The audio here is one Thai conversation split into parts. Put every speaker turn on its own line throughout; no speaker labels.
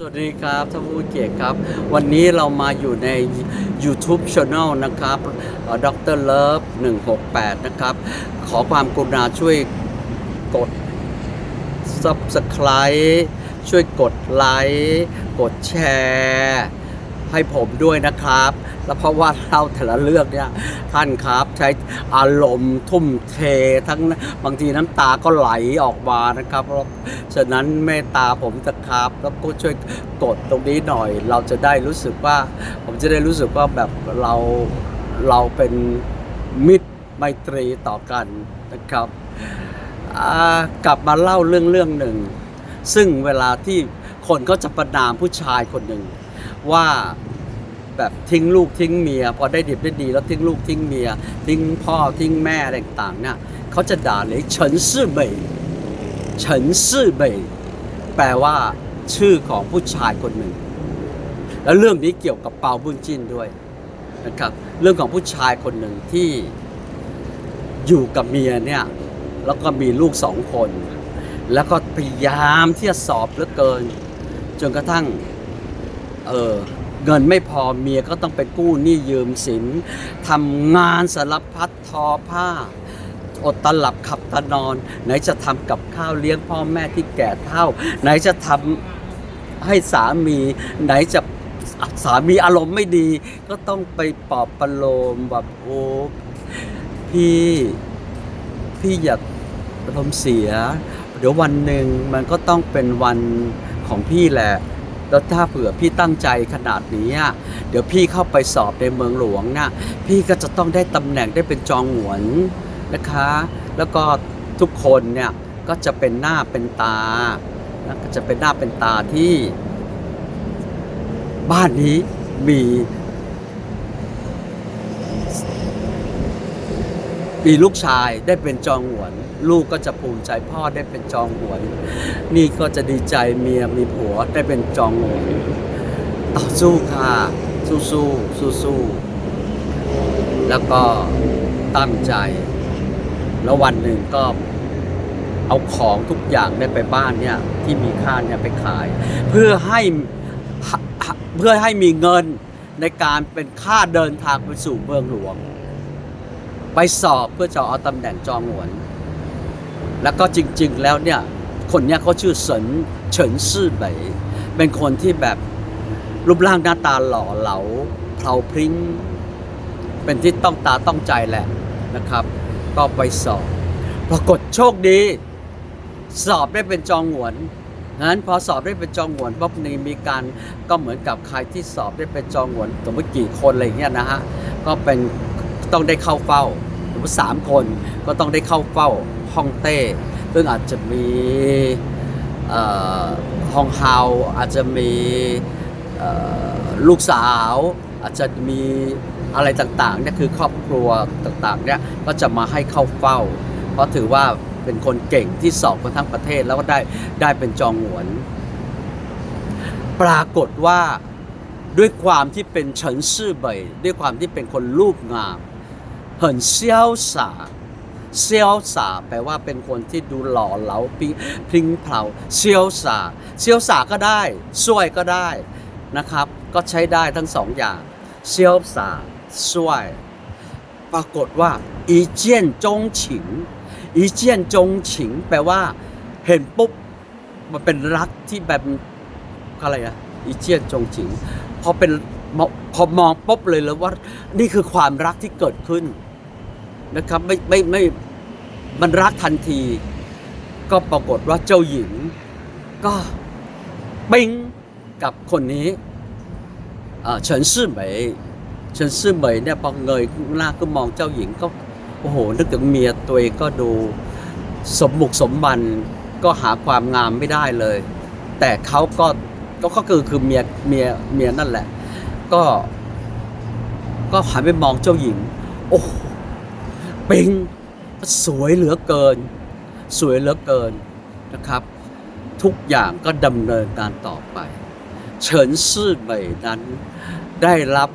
สวัสดีครับท่านผู้เกียรติครับ วันนี้เรามาอยู่ใน YouTube Channel นะครับดรเลิฟ168 นะครับ ขอความกรุณาช่วยกด Subscribe ช่วยกดไลค์ กดแชร์ ให้ผมด้วยนะครับ แล้วเพราะว่าเราแต่ละเรื่องเนี่ยท่านครับใช้อารมณ์ทุ่มเททั้งบางทีน้ำตาก็ไหลออกมานะครับเพราะฉะนั้นเมตตาผมจะครับ แล้วก็ช่วยกดตรงนี้หน่อย เราจะได้รู้สึกว่า ผมจะได้รู้สึกว่าแบบเราเราเป็นมิตรไมตรีต่อกันนะครับกลับมาเล่าเรื่องเรื่องหนึ่ง ซึ่งเวลาที่คนก็จะประนามผู้ชายคนหนึ่ง ว่าแบบทิ้งลูกทิ้งเมียพอได้ดีได้ดีแล้วทิ้งลูกทิ้งเมีย ทิ้งพ่อทิ้งแม่อะไรต่างๆเนี่ยเขาจะด่าเลยเฉินซื่อเบยเฉินซื่อเบยแปลว่าชื่อของผู้ชายคนหนึ่ง แล้วเรื่องนี้เกี่ยวกับเปาบุญจินด้วยนะครับ เรื่องของผู้ชายคนหนึ่งที่อยู่กับเมียเนี่ยแล้วก็มีลูกสองคน แล้วก็พยายามที่จะสอบเหลือเกิน จนกระทั่ง เออเงินไม่พอเมียก็ต้องไปกู้หนี้ยืมสินทำงานสารพัดทอผ้า อดตลับขับตานอน ไหนจะทำกับข้าวเลี้ยงพ่อแม่ที่แก่เฒ่า ไหนจะทำให้สามี ไหนจะสามีอารมณ์ไม่ดี ก็ต้องไปปลอบประโลมแบบโอ้พี่พี่อย่าอารมณ์เสีย เดี๋ยววันหนึ่งมันก็ต้องเป็นวันของพี่แหละ แล้วถ้าเผื่อพี่ตั้งใจขนาดนี้เดี๋ยวพี่เข้าไปสอบในเมืองหลวงนะพี่ก็จะต้องได้ตำแหน่งได้เป็นจองหวนนะคะ แล้วก็ทุกคนเนี่ยก็จะเป็นหน้าเป็นตานะก็จะเป็นหน้าเป็นตาที่ บ้านนี้มีมีลูกชายได้เป็นจองหวน ลูกก็จะภูมิใจพ่อได้เป็นจองหวนนี่ก็จะดีใจเมียมีผัวได้เป็นจองหวนต่อสู้ค่ะ สู้สู้สู้สู้แล้วก็ตั้งใจ แล้ววันหนึ่งก็เอาของทุกอย่างได้ไปบ้านเนี่ยที่มีค่าเนี่ยไปขาย เพื่อให้เพื่อให้มีเงินในการเป็นค่าเดินทางไปสู่เมืองหลวง ไปสอบเพื่อจะเอาตำแหน่งจองหวน แล้วก็จริง ๆ แล้วเนี่ยคนเนี้ยเขาชื่อเฉินเฉินซื่อเหลยเป็นคนที่แบบรูปร่างหน้าตาหล่อเหลาเพลาพริ้งเป็นที่ต้องตาต้องใจแหละนะครับ ก็ไปสอบ ปรากฏโชคดี สอบได้เป็นจองหวนนั้นพอสอบได้เป็นจองหวนปุ๊บนี่มีการก็เหมือนกับใครที่สอบได้เป็นจองหวนสมมติกี่คนอะไรเงี้ยนะฮะก็เป็นต้องได้เข้าเฝ้า สมมติสามคนก็ต้องได้เข้าเฝ้าห้องเต้ ซึ่งอาจจะมีเอ่อฮองเฮาอาจจะมีลูกสาว อาจจะมีอะไรต่างๆเนี่ยคือครอบครัวต่างๆเนี่ยก็จะมาให้เข้าเฝ้า เพราะถือว่าเป็นคนเก่งที่สอบกันทั้งประเทศแล้วก็ได้ได้เป็นจองหวน ปรากฏว่าด้วยความที่เป็นเฉินซื่อเบยด้วยความที่เป็นคนรูปงาม เหินเซียวสาเซียวสาแปลว่าเป็นคนที่ดูหล่อเหลาพิพริ้งเผาเซียวสาเซียวสาก็ได้ช่วยก็ได้นะครับ ก็ใช้ได้ทั้งสองอย่างเซียวสาช่วย ปรากฏว่าอีเจียนจงฉิงอีเจียนจงฉิง แปลว่า เห็นปุ๊บมันเป็นรักที่แบบอะไรอะอีเจียนจงฉิงพอเป็นพอมองปุ๊บเลยแล้วว่า นี่คือความรักที่เกิดขึ้น นะครับไม่ไม่ไม่มันรักทันที ก็ปรากฏว่าเจ้าหญิง ก็ปิ๊งกับคนนี้เฉินซื่อเหมยเฉินซื่อเหมยเนี่ยพอเงยหน้าก็มองเจ้าหญิงก็โอ้โหนึกถึงเมียตัวเองก็ดูสมบุกสมบันก็หาความงามไม่ได้เลย แต่เขาก็ก็ก็คือคือเมียเมียเมียนั่นแหละ ก็ ก็หันไปมองเจ้าหญิง โอ้โห ปิงสวยเหลือเกิน สวยเหลือเกินนะครับ ทุกอย่างก็ดำเนินการต่อไป เฉินซื่อเหมยนั้นได้รับ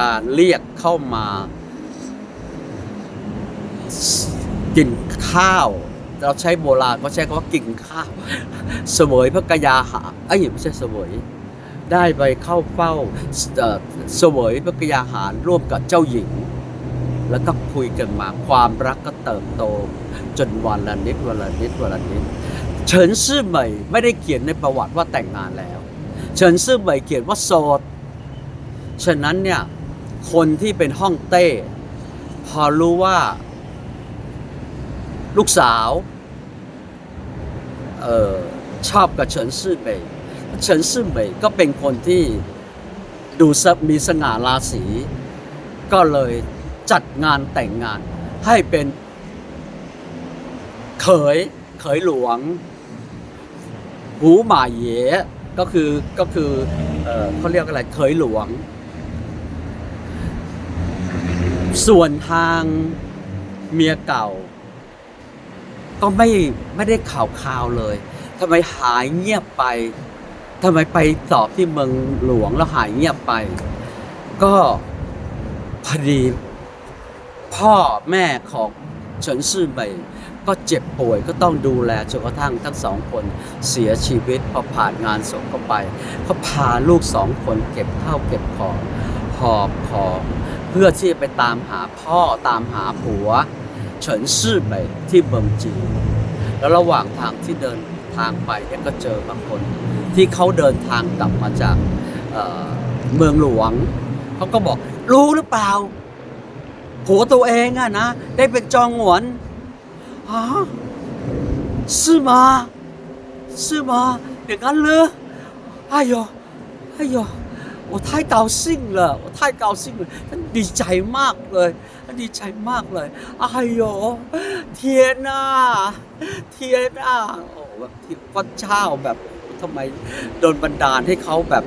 การเรียกเข้ามากินข้าว เราใช้โบราณเขาใช้คำว่ากินข้าว เสวยพระกยาหารเอ้ยไม่ใช่เสวยได้ไปเข้าเฝ้าเอ่อเสวยพระกยาหารร่วมกับเจ้าหญิง แล้วก็คุยกันมาความรักก็เติบโต จนวันละนิดวันละนิดวันละนิดเฉินซื่อเหมยไม่ได้เขียนในประวัติว่าแต่งงานแล้ว เฉินซื่อเหมยเขียนว่าโสดฉะนั้นเนี่ยคนที่เป็นห้องเต้ พอรู้ว่า ลูกสาวเออชอบกับเฉินซื่อเหมยเฉินซื่อเหมยก็เป็นคนที่ดูมีสง่าราศี ก็เลย จัดงานแต่งงาน ให้เป็นเขยเขยหลวง หูหมาเยก็คือก็คือเออเขาเรียกอะไรเขยหลวง ส่วนทางเมียเก่า ก็ไม่ไม่ได้ข่าวข่าวเลยทำไมหายเงียบไปทำไมไปสอบที่เมืองหลวงแล้วหายเงียบไป ก็พอดี พ่อแม่ของเฉินซื่อเหมยก็เจ็บป่วยก็ต้องดูแลจนกระทั่งทั้งสองคนเสียชีวิตพอผ่านงานศพเข้าไปเขาพาลูกสองคนเก็บข้าวเก็บของหอบของเพื่อที่จะไปตามหาพ่อตามหาผัวเฉินซื่อเหมยที่เมืองจีนแล้วระหว่างทางที่เดินทางไปเนี่ยก็เจอบางคน ที่เขาเดินทางกลับมาจากเเมืองหลวงเขาก็บอกรู้หรือเปล่า ผัวตัวเองอะนะ ได้เป็นจองหวนฮะ是吗是吗อย่างนั้นเลย哎呦哎呦我太高兴了我太高兴了ฉันดีใจมากเลยฉันดีใจมากเลย哎呦天呐天呐โอ้แบบที่พระเจ้าแบบทำไมโดนบันดาลให้เขาแบบ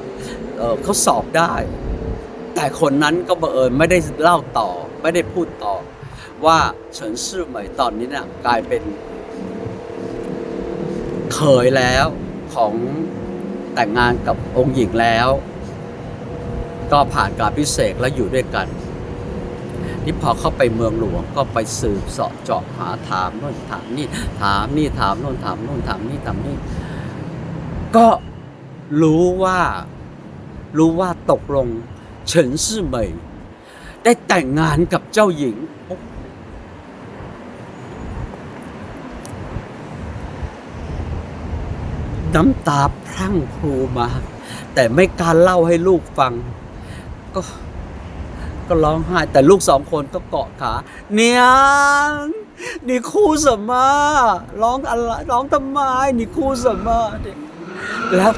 เออเขาสอบได้ แต่คนนั้นก็บังเอิญไม่ได้เล่าต่อ ไม่ได้พูดต่อ ว่าเฉินซื่อเหมยตอนนี้เนี่ยกลายเป็นเขยแล้วของแต่งงานกับองค์หญิงแล้ว ก็ผ่านการพิเศษแล้วอยู่ด้วยกันนี่พอเข้าไปเมืองหลวงก็ไปสืบเสาะเจาะหาถามโน่นถามนี่ถามนี่ถามโน่นถามโน่นถามนี่ถามนี่ ก็รู้ว่ารู้ว่าตกลง เฉินซื่อเหมยได้แต่งงานกับเจ้าหญิง น้ำตาพรั่งพรูมา แต่ไม่กล้ารเล่าให้ลูกฟัง ก็ ก็ร้องไห้ แต่ลูกสองคนก็เกาะขา เนี่ยนี่คู่สมมาร้องอะไรร้องทำไมนี่คู่สมมาแล้ว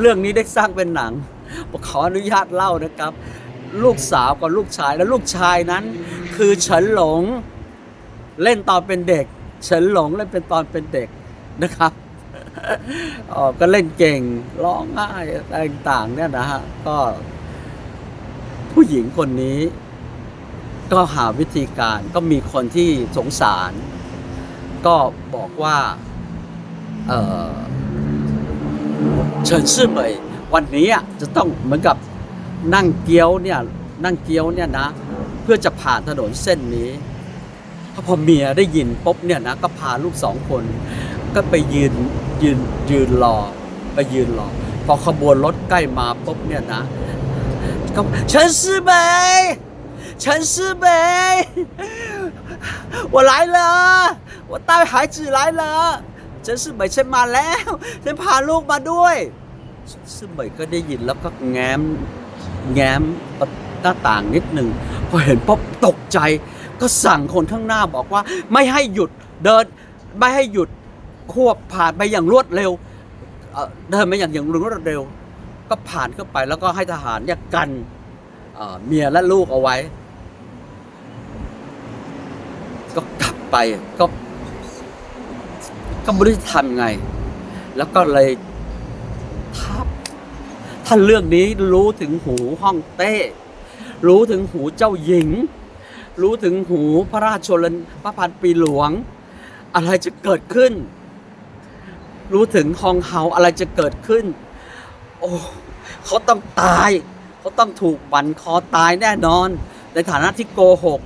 เรื่องนี้ได้สร้างเป็นหนัง ขออนุญาตเล่านะครับ ลูกสาวกับลูกชายแล้วลูกชายนั้น คือเฉินหลงเล่นตอนเป็นเด็ก เฉินหลงเล่นเป็นตอนเป็นเด็กนะครับออก็เล่นเก่งร้องไห้อะไรต่างๆเนี่ยนะฮะก็ ผู้หญิงคนนี้ ก็หาวิธีการก็มีคนที่สงสาร ก็บอกว่า เออเฉินซื่อเหมย วันนี้อ่ะจะต้องเหมือนกับนั่งเกี้ยวเนี่ยนั่งเกี้ยวเนี่ยนะ เพื่อจะผ่านถนนเส้นนี้พอเมียได้ยินปุ๊บเนี่ยนะก็พาลูกสองคน ก็ไปยืนยืนยืนรอไปยืนรอ พอขบวนรถใกล้มาปุ๊บเนี่ยนะก็เฉินซื่อเหมยเฉินซื่อเหมย我来了我带孩子来了เฉินซื่อเหมยฉันมาแล้วฉันพาลูกมาด้วย ซึ่งเหมยก็ได้ยินแล้วก็แง้มแง้มหน้าต่างนิดหนึ่งพอเห็นป๊บตกใจ ก็สั่งคนข้างหน้าบอกว่า ไม่ให้หยุดเดินไม่ให้หยุดควบผ่านไปอย่างรวดเร็วเดินไปอย่างอย่างรวดเร็ว ก็ผ่านเข้าไปแล้วก็ให้ทหารเนี่ยกันเมียและลูกเอาไว้ ก็กลับไปก็ก็ไม่รู้จะทำไง แล้วก็เลย ถ้าเรื่องนี้รู้ถึงหูห้องเต้ รู้ถึงหูเจ้าหญิง รู้ถึงหูพระราชชนพระพันปีหลวง อะไรจะเกิดขึ้น รู้ถึงฮองเฮาอะไรจะเกิดขึ้น โอ้เขาต้องตาย เขาต้องถูกบันคอตายแน่นอน ในฐานะที่โกหก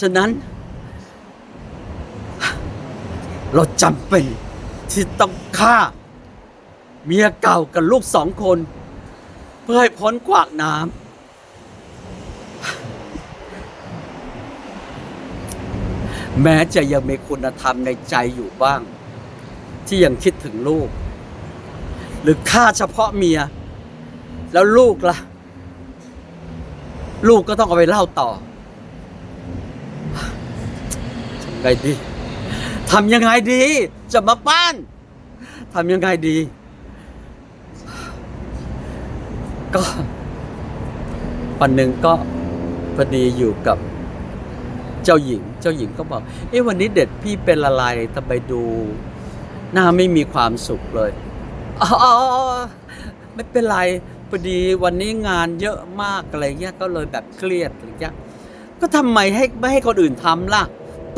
ฉะนั้น เราจำเป็นที่ต้องฆ่า เมียเก่ากับลูกสองคน พื่อให้พ้นกวากน้ำแม้จะยังมีคุณธรรมในใจอยู่บ้าง ที่ยังคิดถึงลูก หรือฆ่าเฉพาะเมีย แล้วลูกล่ะ ลูกก็ต้องเอาไปเล่าต่อทำไงดีทำยังไงดี จะมาป้านทำยังไงดี ก็วันหนึ่งก็พอดีอยู่กับเจ้าหญิง เจ้าหญิงก็บอก เอ๊ะวันนี้เด็ดพี่เป็นอะไรทำไมดูหน้าไม่มีความสุขเลย อ๋อ ไม่เป็นไรพอดีวันนี้งานเยอะมากอะไรเงี้ย ก็เลยแบบเครียดอะไรเงี้ย ก็ทำไมให้ไม่ให้คนอื่นทำล่ะ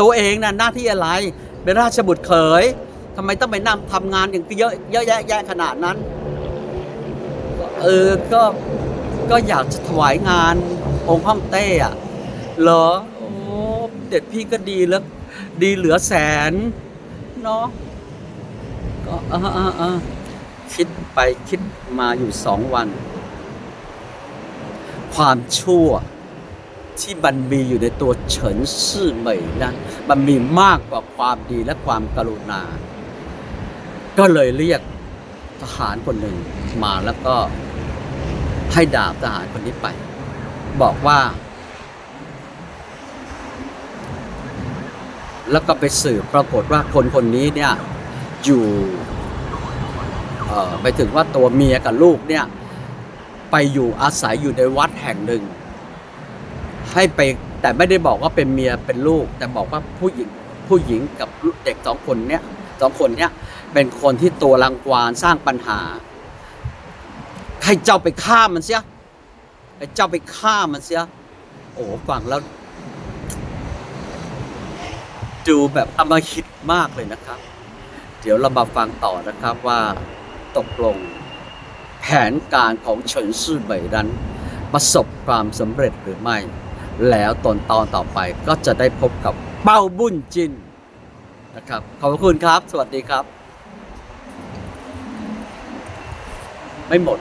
ตัวเองน่ะหน้าที่อะไร เป็นราชบุตรเขยทำไมต้องไปนั่งทำงานอย่างเยอะเยอะแยะขนาดนั้น เออก็ก็อยากจะถวายงานองค์ห้องเต้อะเหรอโอ้เด็ดพี่ก็ดีแล้วดีเหลือแสนเนาะก็อ่าอ่าอ่าคิดไปคิดมาอยู่สองวัน ความชั่วที่มันมีอยู่ในตัวเฉินซื่อเหมยนั้นมันมีมากกว่าความดีและความกรุณา ก็เลยเรียกทหารคนหนึ่งมาแล้วก็ ให้ดาบทหารคนนี้ไป บอกว่า แล้วก็ไปสืบปรากฏว่าคนคนนี้เนี่ยอยู่ไปถึงว่าตัวเมียกับลูกเนี่ยไปอยู่อาศัยอยู่ในวัดแห่งหนึ่ง ให้ไปแต่ไม่ได้บอกว่าเป็นเมียเป็นลูก แต่บอกว่าผู้หญิงผู้หญิงกับเด็กสองคนเนี้ยสองคนเนี้ยเป็นคนที่ตัวรังควานสร้างปัญหา ให้เจ้าไปฆ่ามันเสียให้เจ้าไปฆ่ามันเสีย โอ้ฟังแล้ว ดูแบบอมหิตมากเลยนะครับ เดี๋ยวเรามาฟังต่อนะครับว่าตกลงแผนการของเฉินซื่อเหมยนั้น ประสบความสำเร็จหรือไม่ แล้วตอนตอนต่อไปก็จะได้พบกับเป้าบุญจินนะครับ ขอบคุณครับ สวัสดีครับ ไม่หมด